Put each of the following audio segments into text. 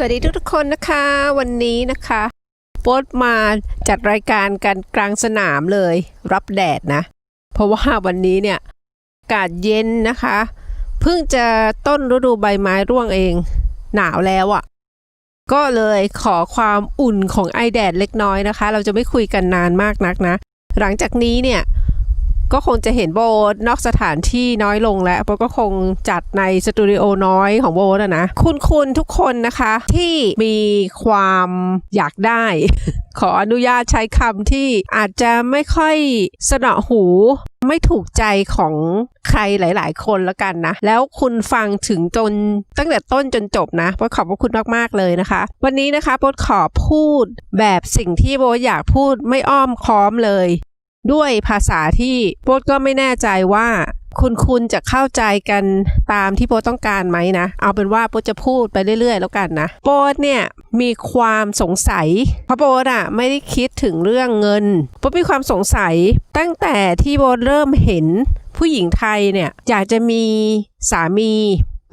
สวัสดีทุกๆคนนะคะ วันนี้นะคะโป๊ดมาจัดรายการกันกลางสนามเลย รับแดดนะ เพราะว่าวันนี้เนี่ยอากาศเย็นนะคะ เพิ่งจะต้นฤดูใบไม้ร่วงเอง หนาวแล้วอะ่ะ ก็เลยขอความอุ่นของไอแดดเล็กน้อยนะคะ เราจะไม่คุยกันนานมากนักนะ หลังจากนี้เนี่ย ก็คงจะเห็นโบทนอกสถานที่น้อยลงแล้วโบก็คงจัดในสตูดิโอน้อยของโบทอะนะ คุณคุณทุกคนนะคะที่มีความอยากได้ ขออนุญาตใช้คำที่อาจจะไม่ค่อยสนอหูไม่ถูกใจของใครหลาย ๆ คนแล้วกันนะ แล้วคุณฟังถึงจนตั้งแต่ต้นจนจบนะโบขอบพระคุณมาก ๆ เลยนะคะ วันนี้นะคะโบขอพูดแบบสิ่งที่โบอยากพูดไม่อ้อมค้อมเลย ด้วยภาษาที่โป๊ดก็ไม่แน่ใจว่าคุณคุณจะเข้าใจกันตามที่โป๊ดต้องการไหมนะ เอาเป็นว่าโป๊ดจะพูดไปเรื่อย ๆ แล้วกันนะ โป๊ดเนี่ยมีความสงสัย เพราะโป๊ดอะไม่ได้คิดถึงเรื่องเงิน โป๊ดมีความสงสัยตั้งแต่ที่โป๊ดเริ่มเห็นผู้หญิงไทยเนี่ยอยากจะมีสามี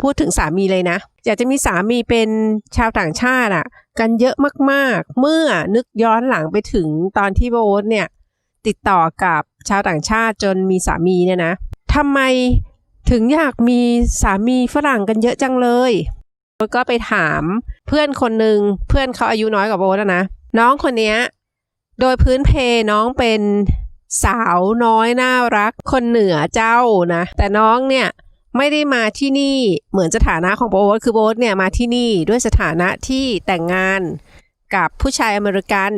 พูดถึงสามีเลยนะ อยากจะมีสามีเป็นชาวต่างชาติอะกันเยอะมากๆ เมื่อนึกย้อนหลังไปถึงตอนที่โบ๊ทเนี่ย ติดต่อกับชาวต่างชาติจนมีสามีเนี่ยนะทำไมถึงอยากมีสามีฝรั่งกันเยอะจังเลยแล้วก็ไปถามเพื่อนคนหนึ่งเพื่อนเขาอายุน้อยกว่าโบทนะ น้องคนนี้โดยพื้นเพน้องเป็นสาวน้อยน่ารัก คนเหนือเจ้านะ แต่น้องเนี่ยไม่ได้มาที่นี่เหมือนสถานะของโบ๊ทคือโบ๊ทเนี่ยมาที่นี่ด้วยสถานะที่แต่งงานกับผู้ชายอเมริกัน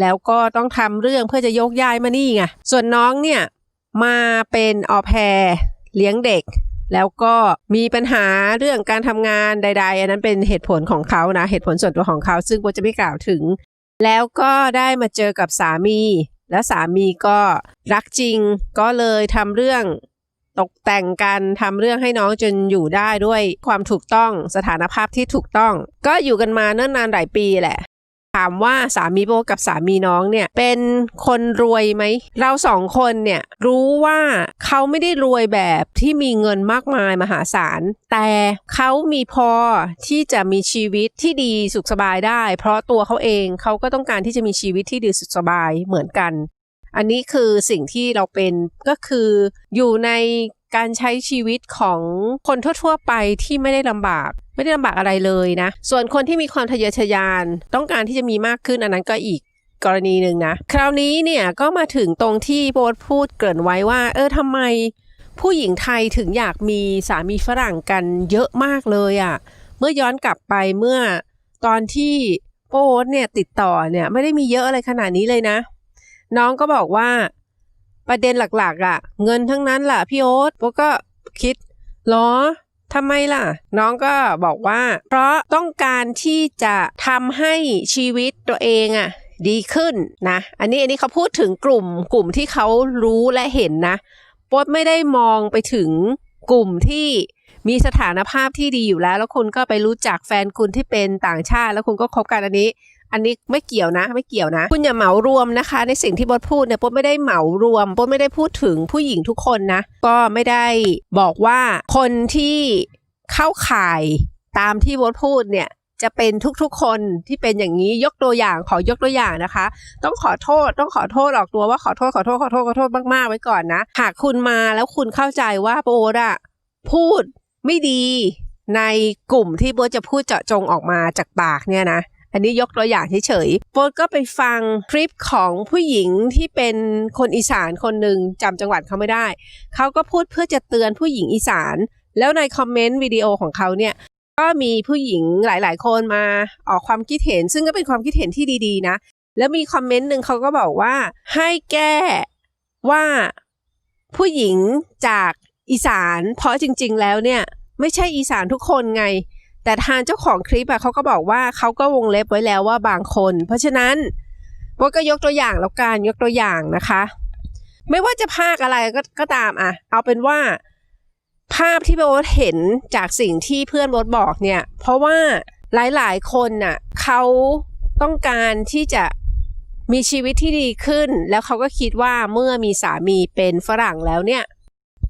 แล้วก็ต้องทำเรื่องเพื่อจะยกย้ายมานี่ไง ส่วนน้องเนี่ย มาเป็นออแพรเลี้ยงเด็ก แล้วก็มีปัญหาเรื่องการทำงานใด ๆ อันนั้นเป็นเหตุผลของเขานะ เหตุผลส่วนตัวของเขา ซึ่งโบจะไม่กล่าวถึง แล้วก็ได้มาเจอกับสามี แล้วสามีก็รักจริง ก็เลยทำเรื่องตกแต่งกันทำเรื่องให้น้องจนอยู่ได้ด้วยความถูกต้องสถานภาพที่ถูกต้อง ก็อยู่กันมาเนิ่นนานหลายปีแหละ ถามว่าสามีโบกับสามีน้องเนี่ยเป็นคนรวยไหม เราสองคนเนี่ยรู้ว่าเขาไม่ได้รวยแบบที่มีเงินมากมายมหาศาล แต่เขามีพอที่จะมีชีวิตที่ดีสุขสบายได้ เพราะตัวเขาเองเขาก็ต้องการที่จะมีชีวิตที่ดีสุขสบายเหมือนกัน อันนี้คือสิ่งที่เราเป็นก็คืออยู่ใน การใช้ชีวิตของคนทั่ว ๆ ไปที่ไม่ได้ลำบากไม่ได้ลำบากอะไรเลยนะ ส่วนคนที่มีความทะเยอทะยาน ต้องการที่จะมีมากขึ้นอันนั้นก็อีกกรณีหนึ่งนะ คราวนี้เนี่ยก็มาถึงตรงที่โบทพูดเกริ่นไว้ว่า เออทำไมผู้หญิงไทยถึงอยากมีสามีฝรั่งกันเยอะมากเลยอะ่ะ เมื่อย้อนกลับไปเมื่อตอนที่โป๊ตเนี่ยติดต่อเนี่ยไม่ได้มีเยอะอะไรขนาดนี้เลยนะ น้องก็บอกว่า ประเด็นหลักๆอะ่ะ เงินทั้งนั้นล่ะพี่โอ๊ตโป๊ตก็คิดหรอทำไมล่ะ น้องก็บอกว่า เพราะต้องการที่จะทำให้ชีวิตตัวเองอะดีขึ้นนะ อันนี้อันนี้เขาพูดถึงกลุ่มกลุ่มที่เขารู้และเห็นนะโป๊ตไม่ได้มองไปถึงกลุ่มที่มีสถานภาพที่ดีอยู่แล้ว แล้วคุณก็ไปรู้จักแฟนคุณที่เป็นต่างชาติ แล้วคุณก็คบกันอันนี้ อันนี้ไม่เกี่ยวนะ ไม่เกี่ยวนะ คุณอย่าเหมารวมนะคะ ในสิ่งที่โบทพูดเนี่ยโบทไม่ได้เหมารวมโบทไม่ได้พูดถึงผู้หญิงทุกคนนะ ก็ไม่ได้บอกว่าคนที่เข้าข่ายตามที่โบทพูดเนี่ยจะเป็นทุกๆคนที่เป็นอย่างนี้ยกตัวอย่างขอยกตัวอย่างนะคะ ต้องขอโทษต้องขอโทษออกตัวว่าขอโทษขอโทษขอโทษขอโทษมากๆไว้ก่อนนะ หากคุณมาแล้วคุณเข้าใจว่าโบทอะพูดไม่ดีในกลุ่มที่โบทจะพูดเจาะจงออกมาจากปากเนี่ยนะ อันนี้ยกตัวอย่างเฉยๆโบทก็ไปฟังคลิปของผู้หญิงที่เป็นคนอีสานคนหนึ่งจำจังหวัดเขาไม่ได้ เขาก็พูดเพื่อจะเตือนผู้หญิงอีสาน แล้วในคอมเมนต์วิดีโอของเขาเนี่ยก็มีผู้หญิงหลาย ๆ คนมาออกความคิดเห็น ซึ่งก็เป็นความคิดเห็นที่ดีๆ นะ แล้วมีคอมเมนต์หนึ่งเขาก็บอกว่าให้แก้ว่าผู้หญิงจากอีสาน เพราะจริง ๆ แล้วเนี่ย ไม่ใช่อีสานทุกคนไง แต่ทางเจ้าของคลิปอะเขาก็บอกว่าเขาก็วงเล็บไว้แล้วว่าบางคน เพราะฉะนั้นโบก็ยกตัวอย่างแล้วกันยกตัวอย่างนะคะ ไม่ว่าจะภาคอะไรก็ก็ตามอะเอาเป็นว่า ภาพที่โบทเห็นจากสิ่งที่เพื่อนโบทบอกเนี่ย เพราะว่าหลายๆคนน่ะเขาต้องการที่จะมีชีวิตที่ดีขึ้น แล้วเขาก็คิดว่าเมื่อมีสามีเป็นฝรั่งแล้วเนี่ย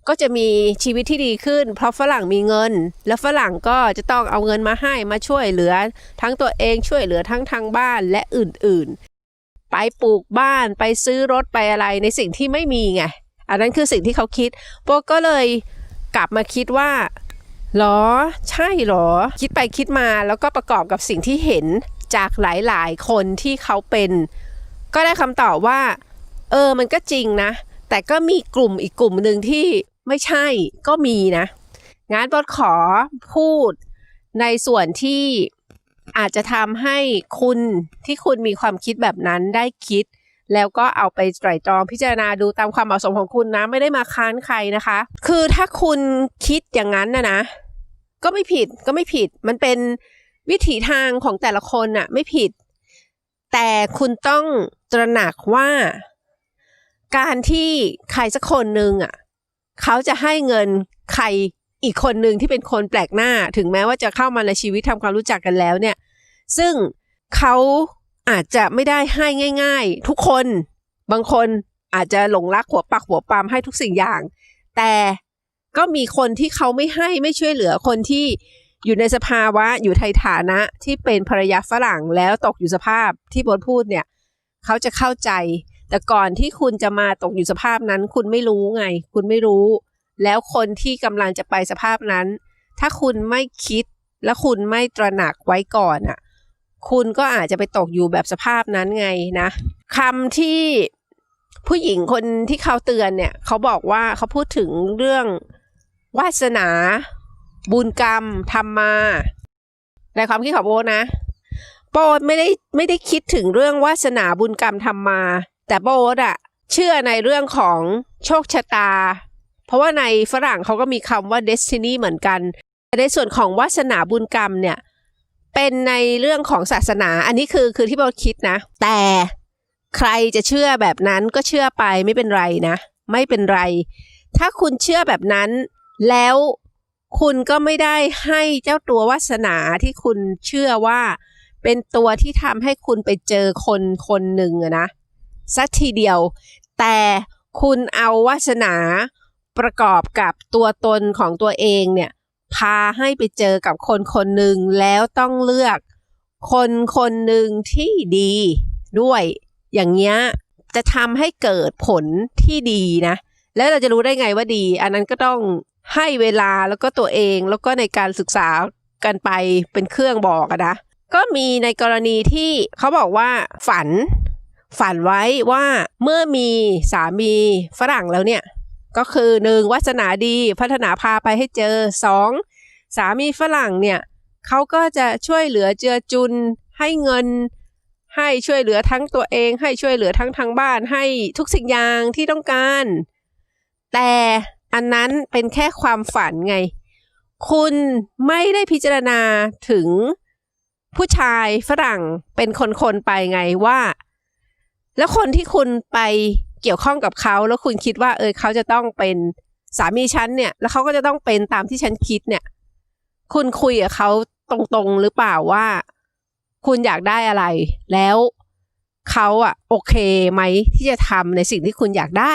ก็จะมีชีวิตที่ดีขึ้น เพราะฝรั่งมีเงิน แล้วฝรั่งก็จะต้องเอาเงินมาให้มาช่วยเหลือ ทั้งตัวเองช่วยเหลือทั้งทางบ้านและอื่นๆ ไปปลูกบ้านไปซื้อรถไปอะไรในสิ่งที่ไม่มีไงอันนั้นคือสิ่งที่เขาคิดโปก็เลยกลับมาคิดว่าหรอ ใช่หรอ คิดไปคิดมาแล้วก็ประกอบกับสิ่งที่เห็นจากหลายๆ คนที่เขาเป็น ก็ได้คำตอบว่า เออมันก็จริงนะ แต่ก็มีกลุ่มอีกกลุ่มหนึ่งที่ ไม่ใช่ก็มีนะ งั้นบดขอพูดในส่วนที่อาจจะทำให้คุณที่คุณมีความคิดแบบนั้นได้คิด แล้วก็เอาไปไตร่ตรองพิจารณาดูตามความเหมาะสมของคุณนะ ไม่ได้มาค้านใครนะคะ คือถ้าคุณคิดอย่างนั้นนะนะ ก็ไม่ผิดก็ไม่ผิด มันเป็นวิถีทางของแต่ละคนน่ะไม่ผิด แต่คุณต้องตระหนักว่า การที่ใครสักคนหนึ่งอะ เขาจะให้เงินใครอีกคนหนึ่งที่เป็นคนแปลกหน้า ถึงแม้ว่าจะเข้ามาในชีวิตทำความรู้จักกันแล้วเนี่ย ซึ่งเขาอาจจะไม่ได้ให้ง่าย ๆ ทุกคนบางคนอาจจะหลงรักหัวปักหัวปามให้ทุกสิ่งอย่าง แต่ก็มีคนที่เขาไม่ให้ไม่ช่วยเหลือคนที่อยู่ในสภาวะอยู่ในฐานะที่เป็นภรรยาฝรั่งแล้วตกอยู่สภาพที่บนพูดเนี่ย เขาจะเข้าใจ แต่ก่อนที่คุณจะมาตกอยู่สภาพนั้น คุณไม่รู้ไง คุณไม่รู้ แล้วคนที่กำลังจะไปสภาพนั้น ถ้าคุณไม่คิดและคุณไม่ตระหนักไว้ก่อนอะ คุณก็อาจจะไปตกอยู่แบบสภาพนั้นไงนะคำที่ผู้หญิงคนที่เขาเตือนเนี่ย เขาบอกว่าเขาพูดถึงเรื่องวาสนา บุญกรรมทำมา ในความคิดของโบนะโบไม่ได้ไม่ได้คิดถึงเรื่องวาสนาบุญกรรมทำมา แต่โบทอะเชื่อในเรื่องของโชคชะตา เพราะว่าในฝรั่งเขาก็มีคำว่า destiny เหมือนกัน แต่ในส่วนของวาสนาบุญกรรมเนี่ย เป็นในเรื่องของศาสนา อันนี้คือคือที่โบทคิดนะ แต่ใครจะเชื่อแบบนั้นก็เชื่อไปไม่เป็นไรนะ ไม่เป็นไร ถ้าคุณเชื่อแบบนั้น แล้วคุณก็ไม่ได้ให้เจ้าตัววาสนาที่คุณเชื่อว่า เป็นตัวที่ทำให้คุณไปเจอคนคนหนึ่งอะนะ สักทีเดียว แต่คุณเอาวาสนาประกอบกับตัวตนของตัวเองเนี่ย พาให้ไปเจอกับคนคนหนึ่งแล้วต้องเลือก คนคนหนึ่งที่ดีด้วย อย่างเงี้ยจะทำให้เกิดผลที่ดีนะ แล้วเราจะรู้ได้ไงว่าดี อันนั้นก็ต้องให้เวลาแล้วก็ตัวเองแล้วก็ในการศึกษากันไปเป็นเครื่องบอกนะ ก็มีในกรณีที่เขาบอกว่าฝัน ฝันไว้ว่าเมื่อมีสามีฝรั่งแล้วเนี่ย ก็คือหนึ่งวาสนาดีพัฒนาพาไปให้เจอสองสามีฝรั่งเนี่ยเขาก็จะช่วยเหลือเจือจุนให้เงิน ให้ช่วยเหลือทั้งตัวเอง ให้ช่วยเหลือทั้งทางบ้านให้ทุกสิ่งอย่างที่ต้องการ แต่อันนั้นเป็นแค่ความฝันไง คุณไม่ได้พิจารณาถึงผู้ชายฝรั่งเป็นคนๆไปไงว่า แล้วคนที่คุณไปเกี่ยวข้องกับเขาแล้วคุณคิดว่า เออเขาจะต้องเป็นสามีฉันเนี่ย แล้วเขาก็จะต้องเป็นตามที่ฉันคิดเนี่ย คุณคุยกับเขาตรงๆหรือเปล่าว่า คุณอยากได้อะไร แล้วเขาอะโอเคไหมที่จะทำในสิ่งที่คุณอยากได้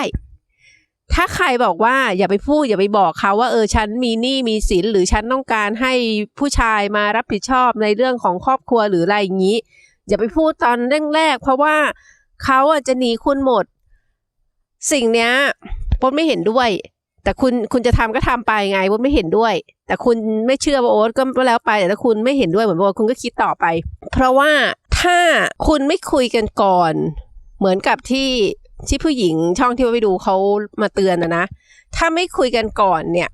ถ้าใครบอกว่าอย่าไปพูดอย่าไปบอกเขาว่าเออฉันมีหนี้มีสินหรือฉันต้องการให้ผู้ชายมารับผิดชอบในเรื่องของครอบครัวหรืออะไรอย่างนี้ อย่าไปพูดตอนแรกๆเพราะว่า เขาอะจะหนีคุณหมด สิ่งเนี้ยพดไม่เห็นด้วย แต่คุณคุณจะทำก็ทำไปไงพดไม่เห็นด้วย แต่คุณไม่เชื่อว่าโอ๊ตก็แล้วไป แต่ถ้าคุณไม่เห็นด้วยเหมือนโอ๊ตคุณก็คิดต่อไป เพราะว่าถ้าคุณไม่คุยกันก่อน เหมือนกับที่ที่ผู้หญิงช่องที่ว่าไปดูเขามาเตือนนะนะ ถ้าไม่คุยกันก่อนเนี่ย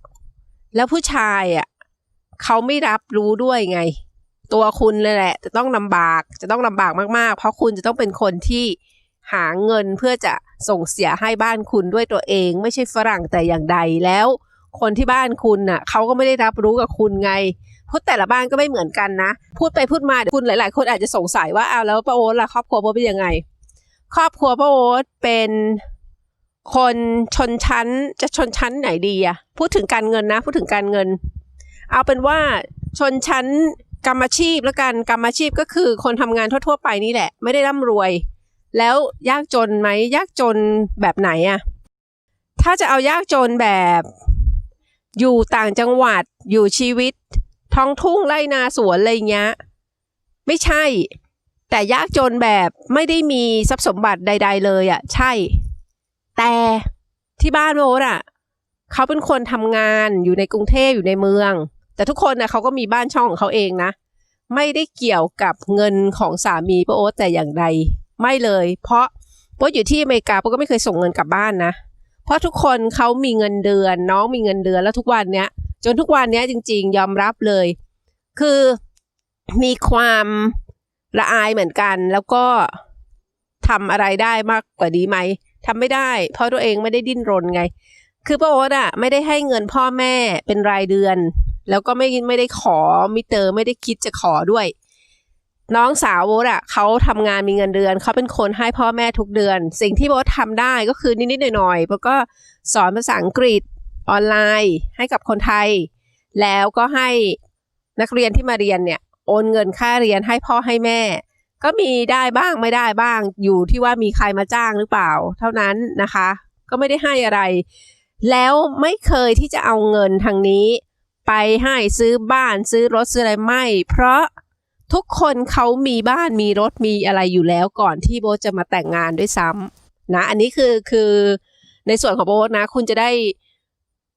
แล้วผู้ชายอะเขาไม่รับรู้ด้วยไง ตัวคุณเลยแหละ จะต้องลำบากจะต้องลำบากมากๆ เพราะคุณจะต้องเป็นคนที่ หาเงินเพื่อจะส่งเสียให้บ้านคุณด้วยตัวเอง ไม่ใช่ฝรั่งแต่อย่างใดแล้ว คนที่บ้านคุณน่ะเขาก็ไม่ได้รับรู้กับคุณไงพูดแต่ละบ้านก็ไม่เหมือนกันนะ พูดไปพูดมาเดี๋ยวคุณหลาย ๆ คนอาจจะสงสัยว่าเอาแล้วป้าโอ๊ตล่ะครอบครัวป้าเป็นยังไง ครอบครัวป้าโอ๊ตเป็นคนชนชั้นจะชนชั้นไหนดีอะพูดถึงการเงินนะ พูดถึงการเงิน เอาเป็นว่าชนชั้นกรรมอาชีพแล้วกันกรรมอาชีพก็คือคนทำงานทั่ว ๆ ไปนี่แหละ ไม่ได้ร่ำรวย แล้วยากจนไหมยากจนแบบไหนอะถ้าจะเอายากจนแบบ อยู่ต่างจังหวัดอยู่ชีวิต ท้องทุ่งไร่นาสวนอะไรเงี้ยไม่ใช่ แต่ยากจนแบบไม่ได้มีทรัพย์สมบัติใด ๆ เลยอะใช่ แต่ที่บ้านโมดอะเขาเป็นคนทำงานอยู่ในกรุงเทพอยู่ในเมือง แต่ทุกคนนะเขาก็มีบ้านช่องของเขาเองนะ ไม่ได้เกี่ยวกับเงินของสามีป้าโอ๊ตแต่อย่างใด ไม่เลย เพราะป้าอยู่ที่อเมริกาป้าก็ไม่เคยส่งเงินกลับบ้านนะ เพราะทุกคนเขามีเงินเดือน น้องมีเงินเดือนแล้วทุกวันเนี้ย จนทุกวันเนี้ยจริง ๆ ยอมรับเลย คือมีความละอายเหมือนกัน แล้วก็ทำอะไรได้มากกว่านี้ไหมทำไม่ได้ เพราะตัวเองไม่ได้ดิ้นรนไง คือป้าโอ๊ตอะไม่ได้ให้เงินพ่อแม่เป็นรายเดือน แล้วก็ไม่ไม่ได้ขอมิเตอร์ไม่ได้คิดจะขอด้วย น้องสาวโบ๊ทอะเขาทำงานมีเงินเดือน เขาเป็นคนให้พ่อแม่ทุกเดือน สิ่งที่โบ๊ททำได้ก็คือนิดๆหน่อยๆโบ๊ทก็สอนภาษาอังกฤษออนไลน์ ให้กับคนไทย แล้วก็ให้นักเรียนที่มาเรียนเนี่ยโอนเงินค่าเรียนให้พ่อให้แม่ ก็มีได้บ้างไม่ได้บ้าง อยู่ที่ว่ามีใครมาจ้างหรือเปล่า เท่านั้นนะคะ ก็ไม่ได้ให้อะไร แล้วไม่เคยที่จะเอาเงินทางนี้ ไปให้ซื้อบ้านซื้อรถซื้ออะไรไม่ เพราะ ทุกคนเขามีบ้านมีรถมีอะไรอยู่แล้วก่อนที่โบจะมาแต่งงานด้วยซ้ำนะ อันนี้คือคือในส่วนของโบนะ คุณจะได้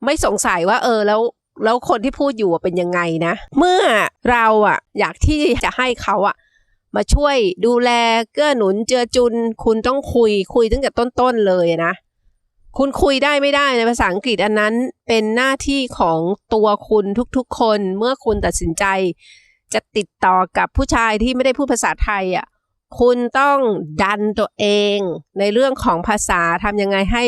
ไม่สงสัยว่าเออแล้วแล้วคนที่พูดอยู่เป็นยังไงนะ เมื่อเราอะอยากที่จะให้เขาอะมาช่วยดูแลเกื้อหนุนเจือจุน คุณต้องคุยคุยตั้งแต่ต้นๆเลยนะ คุณคุยได้ไม่ได้ในภาษาอังกฤษอันนั้นเป็นหน้าที่ของตัวคุณทุกๆคนเมื่อคุณตัดสินใจ จะติดต่อกับผู้ชายที่ไม่ได้พูดภาษาไทยอะคุณต้องดันตัวเอง ในเรื่องของภาษาทำยังไงให้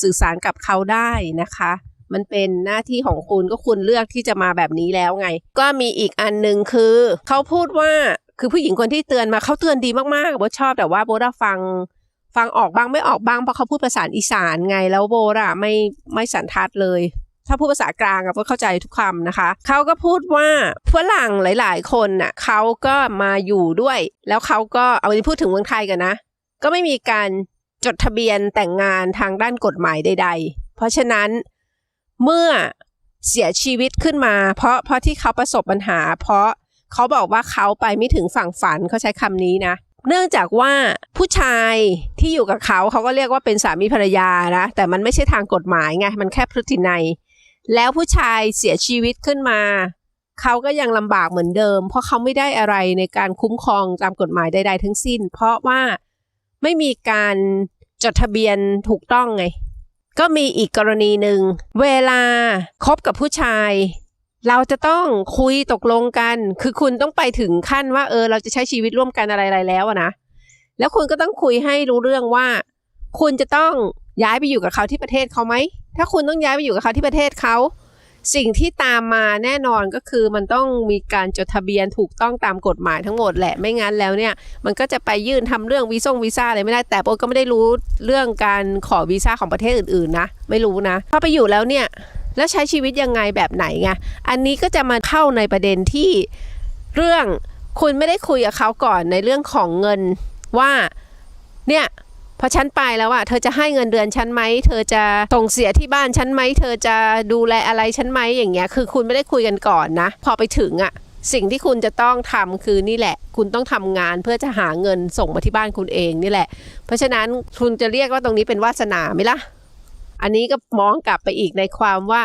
สื่อสารกับเขาได้นะคะ มันเป็นหน้าที่ของคุณก็คุณเลือกที่จะมาแบบนี้แล้วไง ก็มีอีกอันหนึ่งคือ เขาพูดว่าคือผู้หญิงคนที่เตือนมาเขาเตือนดีมากๆโบชอบแต่ว่าโบทฟังฟังออกบ้างไม่ออกบ้างเพราะเขาพูดภาษาอีสานไงแล้วโบทอะไม่ไม่สันทัดเลย ถ้าพูดภาษากลางอะก็เข้าใจทุกคำนะคะ เขาก็พูดว่าฝรั่งหลาย ๆ คนน่ะเขาก็มาอยู่ด้วย แล้วเขาก็เอาอันนี้พูดถึงเมืองไทยกันนะ ก็ไม่มีการจดทะเบียนแต่งงานทางด้านกฎหมายใด ๆ เพราะฉะนั้นเมื่อเสียชีวิตขึ้นมา เพราะเพราะที่เขาประสบปัญหา เพราะเขาบอกว่าเขาไปไม่ถึงฝั่งฝันเขาใช้คำนี้นะเนื่องจากว่าผู้ชายที่อยู่กับเขาเขาก็เรียกว่าเป็นสามีภรรยานะแต่มันไม่ใช่ทางกฎหมายไงมันแค่พฤตินัย แล้วผู้ชายเสียชีวิตขึ้นมา เขาก็ยังลำบากเหมือนเดิม เพราะเขาไม่ได้อะไรในการคุ้มครองตามกฎหมายใดๆทั้งสิ้น เพราะว่าไม่มีการจดทะเบียนถูกต้องไง ก็มีอีกกรณีหนึ่ง เวลาคบกับผู้ชาย เราจะต้องคุยตกลงกัน คือคุณต้องไปถึงขั้นว่าเออเราจะใช้ชีวิตร่วมกันอะไรๆแล้วนะ แล้วคุณก็ต้องคุยให้รู้เรื่องว่า คุณจะต้องย้ายไปอยู่กับเขาที่ประเทศเขาไหม ถ้าคุณต้องย้ายไปอยู่กับเขาที่ประเทศเขาสิ่งที่ตามมาแน่นอนก็คือมันต้องมีการจดทะเบียนถูกต้องตามกฎหมายทั้งหมดแหละไม่งั้นแล้วเนี่ย มันก็จะไปยื่นทำเรื่องวีซ่งวีซ่าอะไรไม่ได้แต่โบก็ไม่ได้รู้เรื่องการขอวีซ่าของประเทศอื่นๆนะ ไม่รู้นะพอไปอยู่แล้วเนี่ยแล้วใช้ชีวิตยังไงแบบไหนไงอันนี้ก็จะมาเข้าในประเด็นที่เรื่องคุณไม่ได้คุยกับเขาก่อนในเรื่องของเงินว่าเนี่ย พอฉันไปแล้วอะเธอจะให้เงินเดือนฉันไหมเธอจะส่งเสียที่บ้านฉันไหมเธอจะดูแลอะไรฉันไหมอย่างเงี้ยคือคุณไม่ได้คุยกันก่อนนะ พอไปถึงอะสิ่งที่คุณจะต้องทำคือนี่แหละ คุณต้องทำงานเพื่อจะหาเงินส่งมาที่บ้านคุณเองนี่แหละ เพราะฉะนั้นคุณจะเรียกว่าตรงนี้เป็นวาสนาไหมล่ะ อันนี้ก็มองกลับไปอีกในความว่า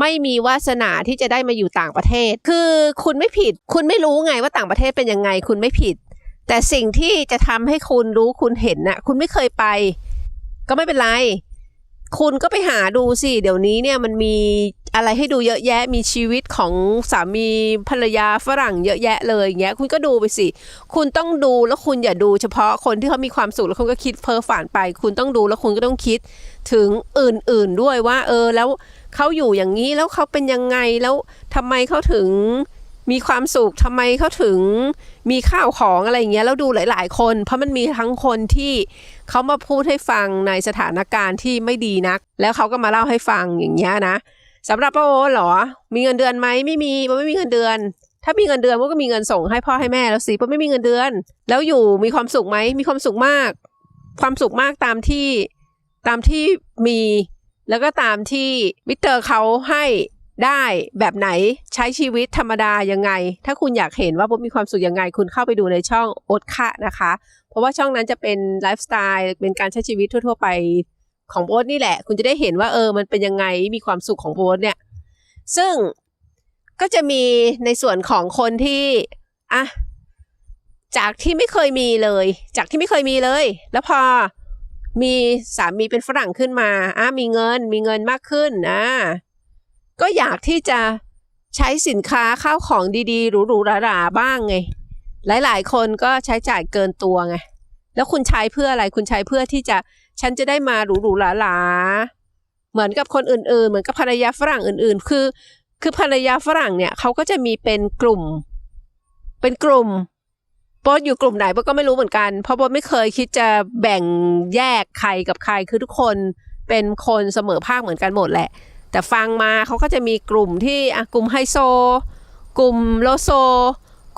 ไม่มีวาสนาที่จะได้มาอยู่ต่างประเทศ คือคุณไม่ผิด คุณไม่รู้ไงว่าต่างประเทศเป็นยังไง คุณไม่ผิด แต่สิ่งที่จะทำให้คุณรู้คุณเห็นน่ะ คุณไม่เคยไป ก็ไม่เป็นไร คุณก็ไปหาดูสิ เดี๋ยวนี้เนี่ยมันมีอะไรให้ดูเยอะแยะมีชีวิตของสามีภรรยาฝรั่งเยอะแยะเลยอย่างเงี้ยคุณก็ดูไปสิ คุณต้องดูแล้วคุณอย่าดูเฉพาะคนที่เขามีความสุขแล้วคุณก็คิดเพ้อฝันไป คุณต้องดูแล้วคุณก็ต้องคิดถึงอื่นๆด้วยว่า เออแล้วเขาอยู่อย่างนี้แล้วเขาเป็นยังไงแล้วทำไมเขาถึง มีความสุขทำไมเขาถึงมีข้าวของอะไรอย่างเงี้ยแล้วดูหลาย ๆ คน เพราะมันมีทั้งคนที่เขามาพูดให้ฟังในสถานการณ์ที่ไม่ดีนัก แล้วเขาก็มาเล่าให้ฟังอย่างเงี้ยนะสำหรับป้าโอเหรอ มีเงินเดือนไหมไม่มีป้าไม่มีเงินเดือน ถ้ามีเงินเดือนป้าก็มีเงินส่งให้พ่อให้แม่แล้วสิป้าไม่มีเงินเดือน แล้วอยู่มีความสุขไหมมีความสุขมาก ความสุขมากตามที่ตามที่มี แล้วก็ตามที่มิเตอร์เขาให้ ได้แบบไหนใช้ชีวิตธรรมดายังไง ถ้าคุณอยากเห็นว่าโบมีความสุขยังไง คุณเข้าไปดูในช่องโอ๊ตค่ะนะคะ เพราะว่าช่องนั้นจะเป็นไลฟ์สไตล์เป็นการใช้ชีวิตทั่ว ๆ ไปของโบ๊ทนี่แหละ คุณจะได้เห็นว่าเออมันเป็นยังไงมีความสุขของโบ๊ทเนี่ย ซึ่งก็จะมีในส่วนของคนที่อะจากที่ไม่เคยมีเลย จากที่ไม่เคยมีเลย แล้วพอมีสามีเป็นฝรั่งขึ้นมาอะมีเงินมีเงินมากขึ้นอะ ก็อยากที่จะใช้สินค้าข้าวของดีๆหรูๆหราๆบ้างไง หลายๆ คนก็ใช้จ่ายเกินตัวไง แล้วคุณใช้เพื่ออะไรคุณใช้เพื่อที่จะฉันจะได้มาหรูๆหราๆเหมือนกับคนอื่นๆ เหมือนกับภรรยาฝรั่งอื่นๆ คือ คือภรรยาฝรั่งเนี่ยเขาก็จะมีเป็นกลุ่ม เป็นกลุ่มโบทอยู่กลุ่มไหนโบทก็ไม่รู้เหมือนกัน เพราะโบทไม่เคยคิดจะแบ่งแยกใครกับใครคือทุกคนเป็นคนเสมอภาคเหมือนกันหมดแหละ แต่ฟังมาเขาก็จะมีกลุ่มที่กลุ่มไฮโซ กลุ่มโลโซ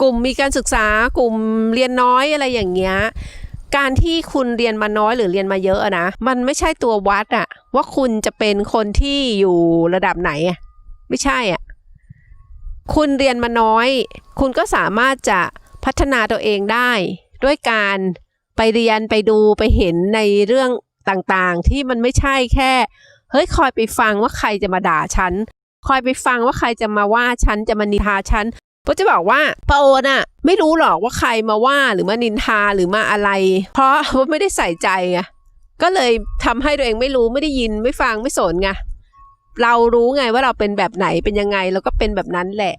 กลุ่มมีการศึกษากลุ่มเรียนน้อยอะไรอย่างเงี้ยการที่คุณเรียนมาน้อยหรือเรียนมาเยอะอะนะ มันไม่ใช่ตัววัดอะว่าคุณจะเป็นคนที่อยู่ระดับไหนอะไม่ใช่อะคุณเรียนมาน้อย คุณก็สามารถจะพัฒนาตัวเองได้ ด้วยการไปเรียนไปดูไปเห็นในเรื่องต่างๆ ที่มันไม่ใช่แค่ เฮ้ยคอยไปฟังว่าใครจะมาด่าฉัน คอยไปฟังว่าใครจะมาว่าฉันจะมานินทาฉันโบจะบอกว่าปโอน่ะ ไม่รู้หรอกว่าใครมาว่าหรือมานินทาหรือมาอะไร เพราะว่าไม่ได้ใส่ใจไงก็เลยทำให้ตัวเองไม่รู้ไม่ได้ยินไม่ฟังไม่สนไงเรารู้ไงว่าเราเป็นแบบไหนเป็นยังไงแล้วก็เป็นแบบนั้นแหละ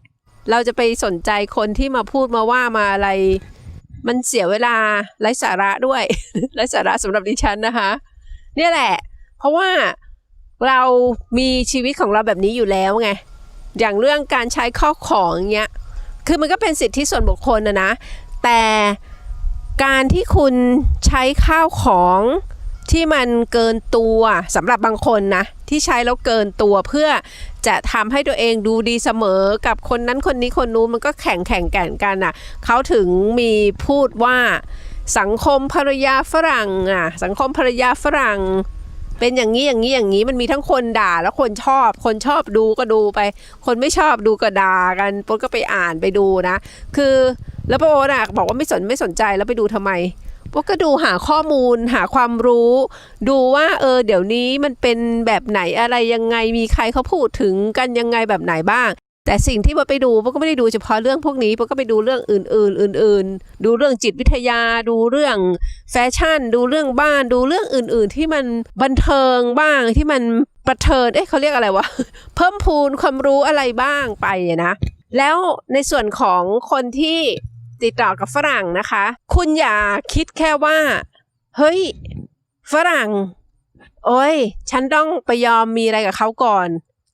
เราจะไปสนใจคนที่มาพูดมาว่ามาอะไร มันเสียเวลาไร้สาระด้วยไร้สาระสำหรับดิฉันนะคะ เนี่ยแหละ เพราะว่า เรามีชีวิตของเราแบบนี้อยู่แล้วไง อย่างเรื่องการใช้ข้าวของเงี้ย คือมันก็เป็นสิทธิส่วนบุคคลนะนะ แต่การที่คุณใช้ข้าวของที่มันเกินตัวสำหรับบางคนนะ ที่ใช้แล้วเกินตัวเพื่อจะทำให้ตัวเองดูดีเสมอกับคนนั้นคนนี้คนนู้นมันก็แข่งแข่งแก่งกันอะเขาถึงมีพูดว่าสังคมภรรยาฝรั่งอะสังคมภรรยาฝรั่ง เป็นอย่างนี้อย่างนี้อย่างนี้มันมีทั้งคนด่าแล้วคนชอบ คนชอบดูก็ดูไป คนไม่ชอบดูก็ด่ากันปนก็ไปอ่านไปดูนะ คือแล้วป้าโอ๊ตอะบอกว่าไม่สนไม่สนใจแล้วไปดูทำไมปนก็ดูหาข้อมูลหาความรู้ ดูว่าเออเดี๋ยวนี้มันเป็นแบบไหนอะไรยังไงมีใครเขาพูดถึงกันยังไงแบบไหนบ้าง แต่สิ่งที่ปนไปดูปนก็ไม่ได้ดูเฉพาะเรื่องพวกนี้ปนก็ไปดูเรื่องอื่น ๆ อื่น ๆ ดูเรื่องจิตวิทยา ดูเรื่องแฟชั่น ดูเรื่องบ้าน ดูเรื่องอื่น ๆ ที่มันบันเทิงบ้างที่มันประเทินเอ๊ะเขาเรียกอะไรวะเพิ่มพูนความรู้อะไรบ้างไปนะ แล้วในส่วนของคนที่ติดต่อกับฝรั่งนะคะ คุณอย่าคิดแค่ว่า เฮ้ย ฝรั่ง โอ้ย ฉันต้องไปยอมมีอะไรกับเขาก่อน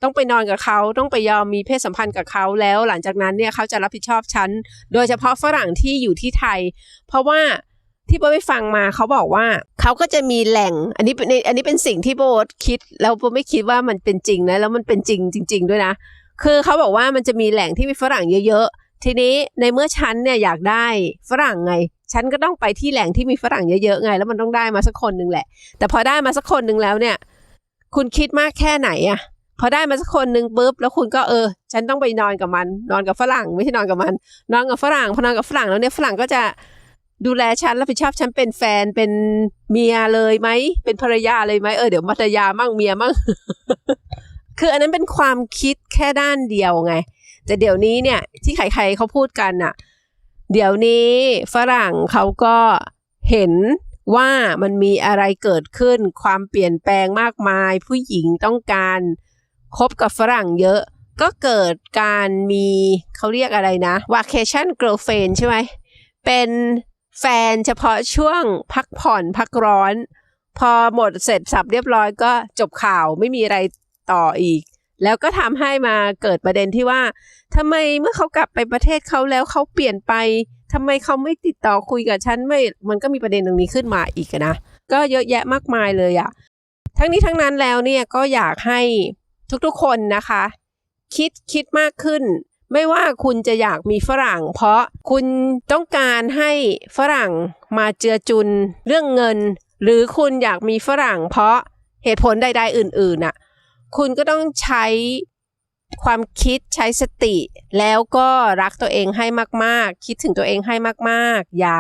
ต้องไปนอนกับเขาต้องไปยอมมีเพศสัมพันธ์กับเขาแล้ว หลังจากนั้นเนี่ยเขาจะรับผิดชอบฉัน โดยเฉพาะฝรั่งที่อยู่ที่ไทย เพราะว่าที่โบไปฟังมาเขาบอกว่าเขาก็จะมีแหล่ง อันนี้เป็นอันนี้เป็นสิ่งที่โบคิด แล้วโบไม่คิดว่ามันเป็นจริงนะแล้วมันเป็นจริงจริง ๆ ด้วยนะ คือเขาบอกว่ามันจะมีแหล่งที่มีฝรั่งเยอะๆ ทีนี้ในเมื่อฉันเนี่ยอยากได้ฝรั่งไง ฉันก็ต้องไปที่แหล่งที่มีฝรั่งเยอะๆไง แล้วมันต้องได้มาสักคนหนึ่งแหละ แต่พอได้มาสักคนหนึ่งแล้วเนี่ย คุณคิดมากแค่ไหนอะ พอได้มาสักคนหนึ่งปุ๊บแล้วคุณก็เออ ฉันต้องไปนอนกับมัน นอนกับฝรั่งไม่ใช่นอนกับมัน นอนกับฝรั่งพอนอนกับฝรั่งแล้วเนี่ยฝรั่งก็จะดูแลฉันรับผิดชอบฉันเป็นแฟนเป็นเมียเลยไหมเป็นภรรยาเลยไหมเออเดี๋ยวมัตยามั่งเมียมั่งคืออันนั้นเป็นความคิดแค่ด้านเดียวไง แต่เดี๋ยวนี้เนี่ย ที่ใครๆเขาพูดกันน่ะเดี๋ยวนี้ฝรั่งเขาก็เห็นว่ามันมีอะไรเกิดขึ้นความเปลี่ยนแปลงมากมาย ผู้หญิงต้องการ คบกับฝรั่งเยอะ ก็เกิดการมีเขาเรียกอะไรนะ vacation girlfriend ใช่ไหมเป็นแฟนเฉพาะช่วงพักผ่อนพักร้อน พอหมดเสร็จสับเรียบร้อยก็จบข่าวไม่มีอะไรต่ออีก แล้วก็ทำให้มาเกิดประเด็นที่ว่าทำไมเมื่อเขากลับไปประเทศเขาแล้วเขาเปลี่ยนไปทำไมเขาไม่ติดต่อคุยกับฉันไม่ มันก็มีประเด็นตรงนี้ขึ้นมาอีกนะ ก็เยอะแยะมากมายเลยอะทั้งนี้ทั้งนั้นแล้วเนี่ยก็อยากให้ ทุกๆคนนะคะ คิดคิดมากขึ้น ไม่ว่าคุณจะอยากมีฝรั่ง เพราะคุณต้องการให้ฝรั่งมาเจือจุนเรื่องเงิน หรือคุณอยากมีฝรั่ง เพราะเหตุผลใด ๆ อื่นๆน่ะคุณก็ต้องใช้ความคิดใช้สติ แล้วก็รักตัวเองให้มากๆ คิดถึงตัวเองให้มากๆ อย่า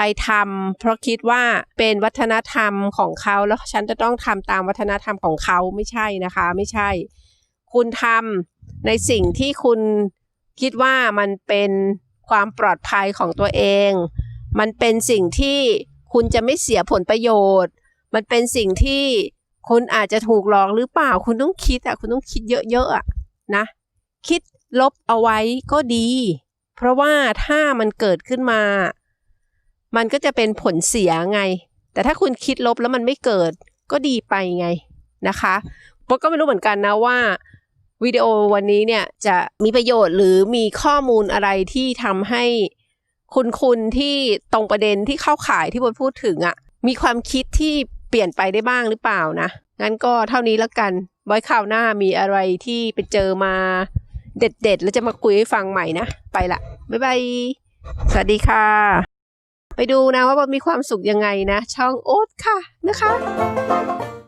ไปทำเพราะคิดว่าเป็นวัฒนธรรมของเขาแล้วฉันจะต้องทำตามวัฒนธรรมของเขาไม่ใช่นะคะ ไม่ใช่ คุณทำในสิ่งที่คุณคิดว่ามันเป็นความปลอดภัยของตัวเอง มันเป็นสิ่งที่คุณจะไม่เสียผลประโยชน์ มันเป็นสิ่งที่คุณอาจจะถูกหลอกหรือเปล่า คุณต้องคิดอะคุณต้องคิดเยอะๆอะนะ คิดลบเอาไว้ก็ดี เพราะว่าถ้ามันเกิดขึ้นมา มันก็จะเป็นผลเสียไง แต่ถ้าคุณคิดลบแล้วมันไม่เกิดก็ดีไปไงนะคะปก็ไม่รู้เหมือนกันนะว่าวิดีโอวันนี้เนี่ยจะมีประโยชน์หรือมีข้อมูลอะไรที่ทำให้คุณคุณที่ตรงประเด็นที่เข้าข่ายที่บนพูดถึงอะ่ะมีความคิดที่เปลี่ยนไปได้บ้างหรือเปล่านะ งั้นก็เท่านี้แล้วกัน ไว้คราวหน้ามีอะไรที่ไปเจอมาเด็ดๆ แล้วจะมาคุยให้ฟังใหม่นะ ไปละ บ๊ายบาย สวัสดีค่ะ ไปดูนะว่าบนมีความสุขยังไงนะ ช่องโอ๊ตค่ะนะคะ